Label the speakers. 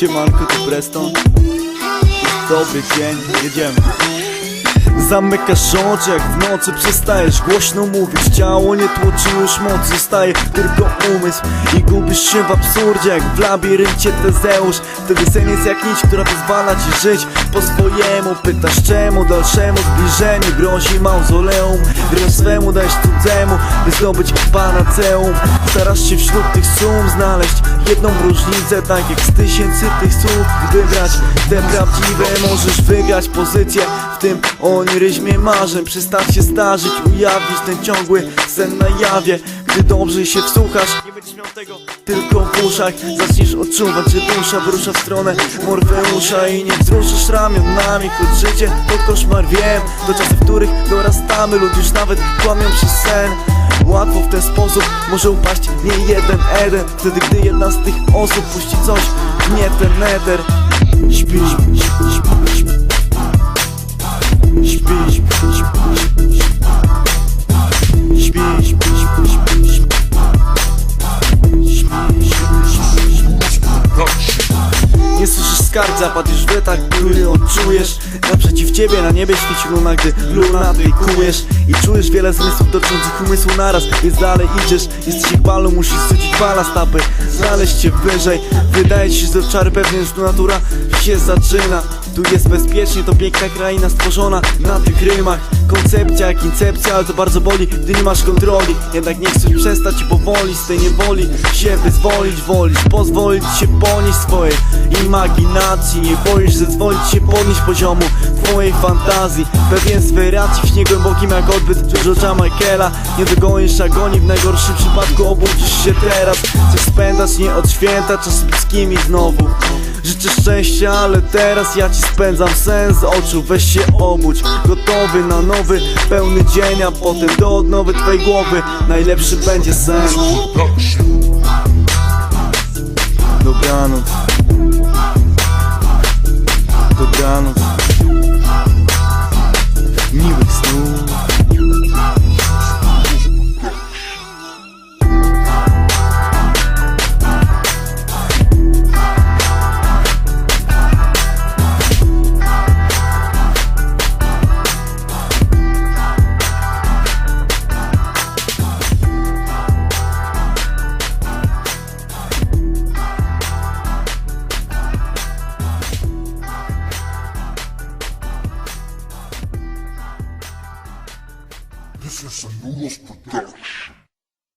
Speaker 1: Siemanko, tu Preston. Dobry dzień, jedziemy. Zamykasz oczy jak w nocy przestajesz głośno mówić. Ciało nie tłoczy już moc, zostaje tylko umysł. I gubisz się w absurdzie jak w labiryncie Tezeusz. Wtedy sen jest jak nić, która pozwala ci żyć po swojemu Pytasz czemu dalszemu zbliżeniu grozi mauzoleum. Wręcz swemu dajesz cudzemu, by zdobyć panaceum. Starasz się wśród tych sum znaleźć jedną różnicę Tak jak z tysięcy tych słów. Wybrać te prawdziwe Możesz wygrać pozycję w tym oniryzmie marzeń. Przestać się starzyć, ujawnić ten ciągły sen na jawie Gdy dobrze się wsłuchasz, nie będziesz miał tego. Tylko w uszach Zaczniesz odczuwać, że dusza wyrusza w stronę Morfeusza I nie wzruszysz ramionami Choć życie to koszmar, wiem To czasy, w których dorastamy Lud już nawet kłamią przez sen. Łatwo w ten sposób może upaść nie jeden Eden Wtedy gdy jedna z tych osób puści coś nie ten śpi, śpi. Śpi, Zapadł już w tak, który odczujesz. Naprzeciw ciebie na niebie świeci luna, gdy lunatykujesz I czujesz wiele zmysłów dotyczących umysłu naraz Więc dalej idziesz, jesteś jak balu, musisz zrzucić balast stapy. Znaleźć cię wyżej, wydaje ci się, że czary pewnie już tu natura się zaczyna Tu jest bezpiecznie, to piękna kraina stworzona na tych rymach. Koncepcja jak incepcja, ale to bardzo boli, gdy nie masz kontroli. Jednak nie chcesz przestać i powoli z tej niewoli się wyzwolić. Wolisz pozwolić się ponieść swojej imaginacji. Nie boisz zezwolić się podnieść poziomu twojej fantazji. Pewien swej racji w śnie głębokim jak odbyt George'a Michaela. Nie dogonisz agonii, w najgorszym przypadku obudzisz się teraz. Chcesz spędzać nie od święta czas z bliskimi znowu Życzę szczęścia, ale teraz ja ci spędzam sens. Z oczu Weź się obudź, gotowy na nowy, pełny dzień A potem do odnowy twojej głowy. Najlepszy będzie sen
Speaker 2: This is a Noodles production.